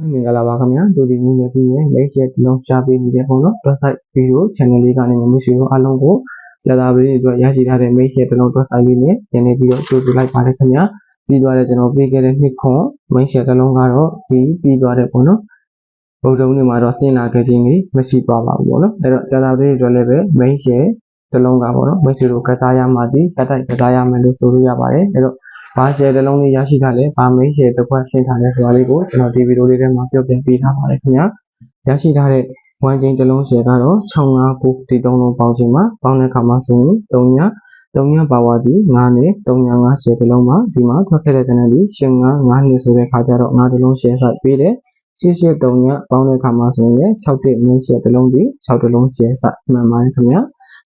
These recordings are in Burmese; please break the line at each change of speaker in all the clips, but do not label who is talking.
မင်္ဂလာပါခင်ဗျာဒိုဒီညီမကြီးရဲ့မိတ်ဆက်လုံးရှားပေးနေတဲ့ပုံတော့ website video channel လေးကနေမျိုးရှိတော့အားလုံးကိုကြာသာပရိအတွက်ရရှိထားတဲ့မိတ်ဆက်တစ်လုံး website လေးနဲ့ရနေပြီးတော့ကြိုဆိုလိုက်ပါတယ်ခင်ဗျာပြီးသွားတဲ့ကျွန်တော်ပေးခဲ့တဲ့နှစ်ခွန်မိတ်ဆက်တစ်လုံးကတော့ဒီပြီးသွားတဲ့ပုံနော်ဗုဒ္ဓဦးနေ့မှာတော့ဆင်းလာခဲ့ခြင်းလေးမရှိသွားပါဘူးပေါ့နော်အဲ့တော့ကြာသာပရိအတွက်လည်းပဲမိတ်ဆက်တစ်လုံးကပေါ့နော်မိတ်ဆွေတို့ကစားရမှဒီစက်တိုက်ကစားရမယ်လို့ဆိုလို့ရပါတယ်အဲ့တော့ ဘာ share တစ်လုံးလေးရရှိထားလဲဘာ main share တစ်ခွက်ဆင်းထားလဲဆိုတာလေးကိုကျွန်တော်ဒီဗီဒီယိုလေးထဲမှာပြောပြပေးထားပါတယ်ခင်ဗျာရရှိထားတဲ့ one chain တစ်လုံး share ကတော့659ဒီသုံးလုံးပေါင်းခြင်းမှာပေါင်းတဲ့အခါမှာဆိုရင်3ည3ညပါဝါဒီ9နဲ့3ည9 share တစ်လုံးမှာဒီမှာထွက်ခဲ့တဲ့တနက်ဒီရှင်9 9နှစ်ဆိုတဲ့ခါကျတော့9တစ်လုံး share ဆိုပေးတယ်88 3ညပေါင်းတဲ့အခါမှာဆိုရင်6တစ် main share တစ်လုံးဒီ6တစ်လုံး share စမှန်ပါတယ်ခင်ဗျာ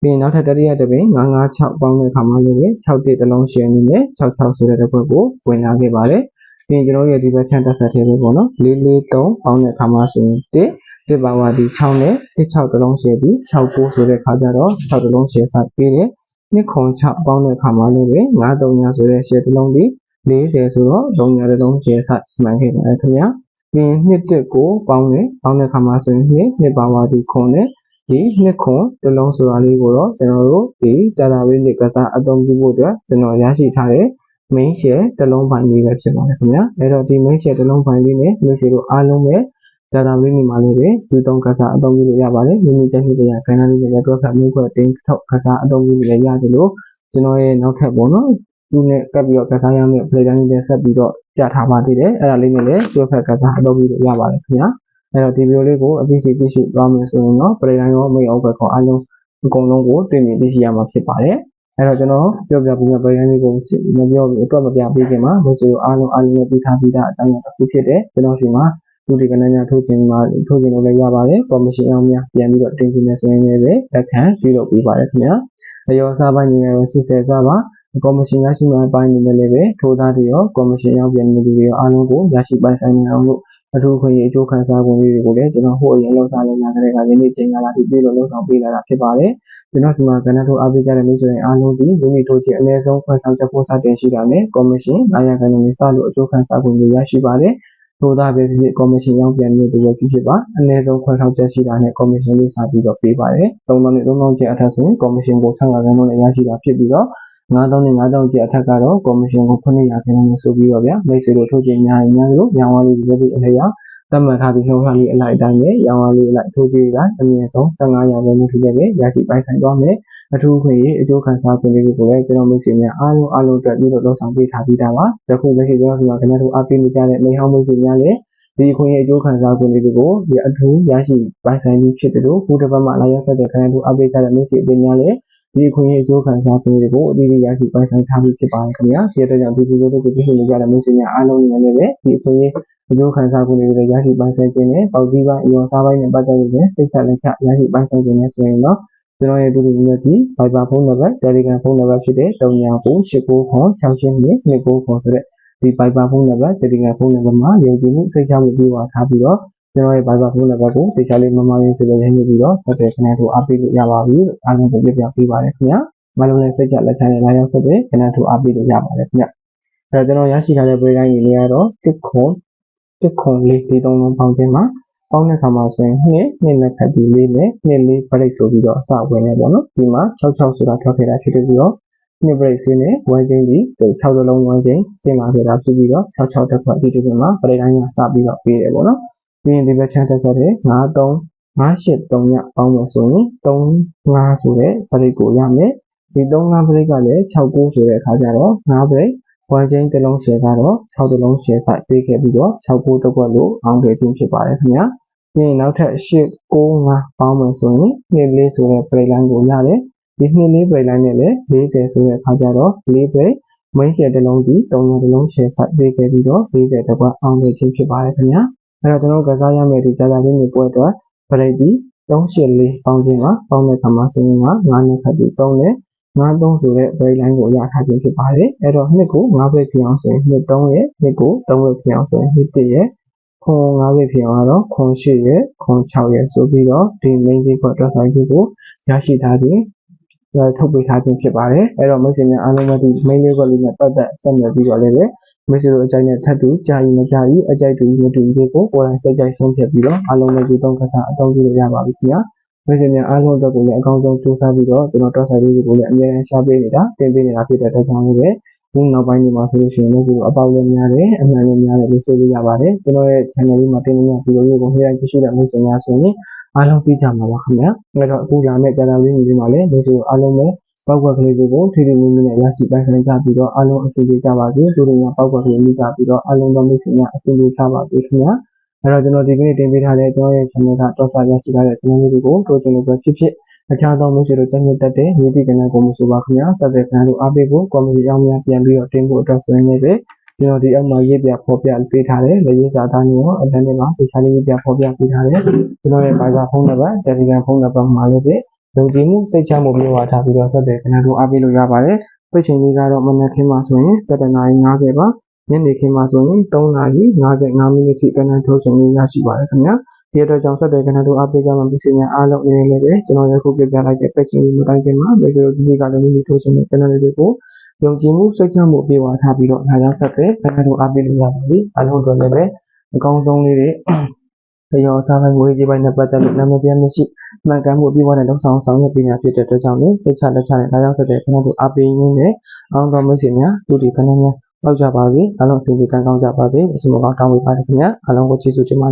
ပြီးရင်နောက်ထပ်တတိယတစ်ပင်956ပေါင်းတဲ့အခါမှာလည်း6တစ်တစ်လုံး share နေနဲ့66ဆိုတဲ့တစ်ခွက်ကိုဝင်လာခဲ့ပါတယ်။ပြီးရင်ကျွန်တော်ရဲ့ဒီဘက်ချန်တက်ဆက်ထဲပဲပေါ့နော်443ပေါင်းတဲ့အခါမှာဆိုရင်1တစ်ပါဝါဒီ6နဲ့16တစ်လုံး share ဒီ69ဆိုတဲ့ခါကျတော့6တစ်လုံး share စပေးတယ်။နှစ်ခွန်6ပေါင်းတဲ့အခါမှာလည်းပဲ93ဆိုတဲ့ share တစ်လုံးဒီ40ဆိုတော့3ညတစ်လုံး share စမှန်ခဲ့ပါတယ်ခင်ဗျာ။ပြီးရင်နှစ်တက်ကိုပေါင်းတယ်ပေါင်းတဲ့အခါမှာဆိုရင်နှစ်နှစ်ပါဝါဒီခွန်နဲ့ ဒီနှစ်ခွန်တစ်လုံးဆိုတာလေးကိုတော့ကျွန်တော်တို့ဒီကြာတာဝိနစ်ကစားအသုံးပြုဖို့အတွက်ကျွန်တော်ရရှိထားတဲ့ main share တစ်လုံးပိုင်းလေးပဲဖြစ်ပါတယ်ခင်ဗျာအဲ့တော့ဒီ main share တစ်လုံးပိုင်းလေးနဲ့မိတ်ဆွေတို့အားလုံးပဲကြာတာဝိနစ်မှာလေးပဲဒီသုံးကစားအသုံးပြုလို့ရပါတယ်မိမိချက်ရှိတဲ့ခန္ဓာလေးတွေတော့ခါမျိုးခွက်တင်းထောက်ကစားအသုံးပြုလို့ရတယ်လို့ကျွန်တော်ရဲ့နောက်ထပ်ပေါ့နော်သူနဲ့ကပ်ပြီးတော့ကစားရမယ့် play time လေးဆက်ပြီးတော့ပြထားပါသေးတယ်အဲ့ဒါလေးနဲ့လည်းတွဲဖက်ကစားအသုံးပြုလို့ရပါတယ်ခင်ဗျာ အဲ့တော့ဒီဗီဒီယိုလေးကိုအပြည့်အစုံကြည့်ရှုသွားမယ်ဆိုရင်တော့ပရိဒိုင်ရောမိတ်အောင်ဘက်ကောအားလုံးအကုန်လုံးကိုတွေ့မြင်သိရှိရမှာဖြစ်ပါတယ်အဲ့တော့ကျွန်တော်ပြောပြပြီးမှပရိဒိုင်လေးကိုမပြောဘူးအတွက်မပြပေးခင်မှာမိတ်ဆွေတို့အားလုံးအားလုံးနဲ့ပြီးထားပြီးသားအကြောင်းအရာတစ်ခုဖြစ်တဲ့ကျွန်တော်စီမှာလူဒီကနေ့ညထုတ်ခြင်းမှာထုတ်ခြင်းလို့လည်းရပါတယ်ကော်မရှင်အောင်များပြန်ပြီးတော့တင်ပြနေဆိုရင်လည်းလက်ခံပြုလုပ်ပေးပါတယ်ခင်ဗျာအယောစားပိုင်းနေရာတော့80စားပါကော်မရှင်ရရှိမှပိုင်းနေလည်းပဲထိုးသားတွေရောကော်မရှင်ရောက်ပြန်နေသူတွေရောအားလုံးကိုရရှိပိုင်ဆိုင်နေအောင်လို့ အထူးခွင့်အကျိုးခံစားခွင့်တွေကိုလည်းကျွန်တော်ဟိုအရင်လောက်စားနေတာကလေးကယနေ့ချိန်ကာလထိပြည်လို့လှုပ်ဆောင်ပေးလာတာဖြစ်ပါတယ်။ကျွန်တော်ဒီမှာကဏ္ဍထိုးအားပေးကြတဲ့မိတ်ဆွေတွေအားလုံးဒီမိမိတို့ချင်းအနည်းဆုံးခွင့်ဆောင်ချက်ဖို့စတင်ရှိတာနဲ့ကော်မရှင်အားရခံနေစလို့အကျိုးခံစားခွင့်တွေရရှိပါတယ်။ထို့သားပဲဖြစ်ကော်မရှင်ရောက်ပြန်နေသူပဲဖြစ်ဖြစ်ပါအနည်းဆုံးခွင့်ဆောင်ချက်ရှိတာနဲ့ကော်မရှင်လေးစပြီးတော့ပေးပါတယ်။သုံးသောနဲ့သုံးသောချက်အထက်ဆိုရင်ကော်မရှင်ကိုဆန့်ကားခံလို့ရရှိတာဖြစ်ပြီးတော့ 9000နဲ့9000ကျအထက်ကတော့ကော်မရှင်ကို900ခန်းလို့ဆိုပြီးတော့ဗျာမိတ်ဆွေတို့ထုတ်ခြင်းများများလို့ညောင်းဝါးလေးတွေလည်းအလျောက်သတ်မှတ်ထားပြီးနှုတ်ခမ်းလေးအလိုက်အတိုင်းပဲရောင်းအားလေးအလိုက်ထိုးကြည့်ကအမြင့်ဆုံး15ရာခိုင်နှုန်းထိလည်းပဲရရှိပိုင်ဆိုင်သွားမယ်အထူးခွင့်ရေးအကျိုးခံစားခွင့်လေးတွေကိုလည်းကျွန်တော်မိတ်ဆွေများအားလုံးအားလုံးအတွက်ပြုလုပ်လုပ်ဆောင်ပေးထားပြီးသားပါယခုလက်ရှိကျွန်တော်ဒီမှာခဏထိုးအားပေးနေကြတဲ့မိဟောင်းမိတ်ဆွေများလည်းဒီခွင့်ရေးအကျိုးခံစားခွင့်လေးတွေကိုဒီအထူးရရှိပိုင်ဆိုင်ပြီးဖြစ်တယ်လို့ဘုဒ္ဓဘာသာလာရောက်တဲ့ခဏထိုးအားပေးကြတဲ့မိတ်ဆွေအပြင်များလည်း ဒီခွင့်ရေးအကျိုးခံစားခွင့်တွေကိုအသေးသေးရရှိပိုင်ဆိုင်ထားပြီးဖြစ်ပါတယ်ခင်ဗျာဒီအတွက်ကြောင့်ဒီဗီဒီယိုလေးကိုကြည့်နေကြတဲ့မိတ်ဆွေများအားလုံးလည်းပဲဒီခွင့်ရေးအကျိုးခံစားခွင့်တွေရရှိပိုင်ဆိုင်ခြင်းနဲ့ပေါက်တီးပိုင်းအယောစားပိုင်းနဲ့ပတ်သက်ပြီးစိတ်သက်လက်ချရရှိပိုင်ဆိုင်ခြင်းနဲ့ဆိုရင်တော့ကျွန်တော်ရဲ့ဒုတိယနေ့ဒီ Viber ဖုန်းနံပါတ် Telegram ဖုန်းနံပါတ်ဖြစ်တဲ့3998969269ခေါ်ဆိုတဲ့ဒီ Viber ဖုန်းနံပါတ် Telegram ဖုန်းနံပါတ်မှာယုံကြည်မှုစိတ်ချမှုပြုပါထားပြီးတော့ ကျွန်တော်ရဲ့ Viber ဖုန်းနံပါတ်ကိုတေချာလေးမမရင်းဆိုတဲ့ရင်းနှီးပြီးတော့ဆက်သွယ်ခဏထိုးအားပေးလို့ရပါပြီလို့အားလုံးကိုပြပြပေးပါတယ်ခင်ဗျာမလုံးနဲ့စိတ်ချလက်ချနဲ့လာရောက်ဆက်သွယ်ခဏထိုးအားပေးလို့ရပါတယ်ခင်ဗျာအဲ့တော့ကျွန်တော်ရရှိထားတဲ့ပြည်တိုင်းရည်လေးကတော့တစ်ခွန်တစ်ခွန်လေးဒီသုံးလုံးပေါင်းခြင်းမှာပေါင်းတဲ့အခါမှာဆိုရင်နှစ်နှစ်နဲ့ခတ်ဒီလေးနဲ့နှစ်လေး break ဆိုပြီးတော့အစဝင်နေပေါ့နော်ဒီမှာ66ဆိုတာထွက်ခဲ့တာဖြစ်ပြီးတော့နှစ် break ဆင်းနဲ့1ချင်းဒီ6လုံး1ချင်းဆင်းလာခဲ့တာဖြစ်ပြီးတော့66တက်ခွက်ဒီဒီမှာ break တိုင်းကစပြီးတော့ပေးတယ်ပေါ့နော် ပြီးရင်ဒီဘက်ချမ်းတက်ဆက်တဲ့93 58 3ညပေါင်းမယ်ဆိုရင်35ဆိုတဲ့ break ကိုရမယ်ဒီ35 break ကလည်း69ဆိုတဲ့အခါကျတော့5 break ဝမ်ချင်းတစ်လုံးရှယ်ကတော့6တစ်လုံးရှယ်ဆိုင်ပေးခဲ့ပြီးတော့6ပိုးတစ်ခွက်လို့အောင်ခဲ့ခြင်းဖြစ်ပါတယ်ခင်ဗျာပြီးရင်နောက်ထပ်8 9 5ပေါင်းမယ်ဆိုရင်နှစ်လေးဆိုတဲ့ break line ကိုရတယ်ဒီနှစ်လေး break line နဲ့လည်း40ဆိုတဲ့အခါကျတော့4 break မင်းရှယ်တစ်လုံးဒီ3ညတစ်လုံးရှယ်ဆိုင်ပေးခဲ့ပြီးတော့40တစ်ခွက်အောင်ခဲ့ခြင်းဖြစ်ပါတယ်ခင်ဗျာ အဲ့တော့ကျွန်တော်ကစားရမယ့်ဒီကြာကြာလေးမျိုးပွဲအတွက် break ဒီ384ပေါင်းခြင်းပါပေါင်းတဲ့အခါမှာဆိုရင်က9နှစ်ခတ်ဒီ3နဲ့53ဆိုတဲ့ break line ကိုရထားခြင်းဖြစ်ပါတယ်။အဲ့တော့နှစ်ကို5 break ဖြစ်အောင်ဆိုရင်နှစ်3ရဲ့နှစ်ကို3 break ဖြစ်အောင်ဆိုရင်နှစ်1ရဲ့ခွန်5 break ဖြစ်အောင်တော့ခွန်8ရဲ့ခွန်6ရဲ့ဆိုပြီးတော့ဒီ main လေးက dress size ကိုရရှိထားခြင်း ထုတ်ပေးထားခြင်းဖြစ်ပါတယ်အဲ့တော့မိတ်ဆွေများအားလုံးပဲဒီ main လေးကွက်လေးနဲ့ပတ်သက်ဆက်နွယ်ပြီးတော့လည်းမိတ်ဆွေတို့အကြိုက်နဲ့ထပ်တူကြာရင်မကြာရင်အကြိုက်တူမတူလေးကိုကိုယ်တိုင်စိတ်ကြိုက်ဆုံးဖြတ်ပြီးတော့အားလုံးပဲဒီသုံးကစားအသုံးပြုလို့ရပါပြီခင်ဗျာမိတ်ဆွေများအားလုံးအတွက်ကိုလည်းအကောင်းဆုံးစူးစမ်းပြီးတော့ကျွန်တော်တော့ဆိုင်လေးတွေကိုလည်းအများကြီးရှားပေးနေတာတင်ပေးနေတာဖြစ်တဲ့အတွက်ကြောင့်လည်းဒီနောက်ပိုင်းဒီမှာဆိုလို့ရှိရင်လည်းဒီအပေါက်လည်းများတယ်အမှန်လည်းများတယ်လို့ဆိုလို့ရပါတယ်ကျွန်တော်ရဲ့ channel လေးမှာတင်ပြနေဗီဒီယိုလေးကိုနေ့တိုင်းကြည့်ရှုတဲ့မိတ်ဆွေများဆိုရင် အားလုံးသိကြမှာပါခင်ဗျာအဲ့တော့အခုလာမယ့်ကြာတာလေးတွေမှာလည်းမိတ်ဆွေတို့အားလုံးပဲပောက်ကွက်ကလေးတွေကိုထိထိမိမိနဲ့ရရှိပိုင်ဆိုင်ကြပြီးတော့အားလုံးအဆင်ပြေကြပါစေသူတို့ကပောက်ကွက်ကလေးမိကြပြီးတော့အားလုံးသောမိတ်ဆွေများအဆင်ပြေကြပါစေခင်ဗျာအဲ့တော့ကျွန်တော်ဒီကနေ့တင်ပေးထားတဲ့ကျွန်တော်ရဲ့ channel ကတော့စာရရှိထားတဲ့ channel လေးတွေကိုတို့ကျွန်တော်ပဲဖြစ်ဖြစ်အခြားသောမိတ်ဆွေတို့တက်မြင့်တက်တဲ့မြေတိကဏ္ဍကိုမဆိုပါခင်ဗျာဆက်သွယ်ခံလို့အားပေးဖို့ community အောင်များပြန်ပြီးတော့တင်ဖို့အတွက်ဆိုရင်လည်း ကျွန်တော်ဒီအောက်မှာရေးပြဖော်ပြပေးထားတယ်လေရေးစာသားမျိုးရောအတန်းထဲမှာတခြားလေးရေးပြဖော်ပြပေးထားတယ်ကျွန်တော်ရဲ့ Viber ဖုန်းနံပါတ် Telegram ဖုန်းနံပါတ်မှာလည်းပဲလုံခြုံမှုစိတ်ချမှုမျိုးဝါထားပြီးတော့ဆက်သွယ်ခံလို့အားပေးလို့ရပါတယ်ပိတ်ချိန်လေးကတော့မနက်ခင်းမှာဆိုရင်7:50ပါညနေခင်းမှာဆိုရင်3:55မိနစ်ထိကဏ္ဍထုတ်ချိန်လေးရရှိပါတယ်ခင်ဗျာဒီအတွက်ကြောင့်ဆက်သွယ်ကဏ္ဍတို့အားပေးကြမှာပြည်စင်များအားလုံးအနေနဲ့လည်းကျွန်တော်တို့ခုပြပြလိုက်တဲ့ပိတ်ချိန်လေးမတိုင်းခင်မှာပြည်စင်တို့ဒီကလည်းမိမိထုတ်ချိန်တဲ့ကဏ္ဍလေးတွေကို ယုံကြည်မှုစိတ်ချမှုပြေဝထားပြီးတော့အားကြောင့်ဆက်တဲ့ခဏတို့အားပေးလို့ရပါပြီအားလုံးအတွက်လည်းပဲအကောင်းဆုံးလေးတွေရောစားပိုင်းငွေကြီးပိုင်းနဲ့ပတ်သက်လို့နာမည်ပြမရှိမှန်ကန်မှုပြေဝတဲ့လုံဆောင်ဆောင်ရပညာဖြစ်တဲ့အတွက်ကြောင့်လည်းစိတ်ချလက်ချတဲ့အားကြောင့်ဆက်တဲ့ခဏတို့အားပေးရင်းနဲ့အောင်တော်မရှိများလူဒီခဏများပေါက်ကြပါစေအားလုံးအစီအစဉ်ကောင်းကြပါစေအစမကောင်းတောင်းပေးပါရခင်ဗျာအားလုံးကိုကျေးဇူးတင်ပါ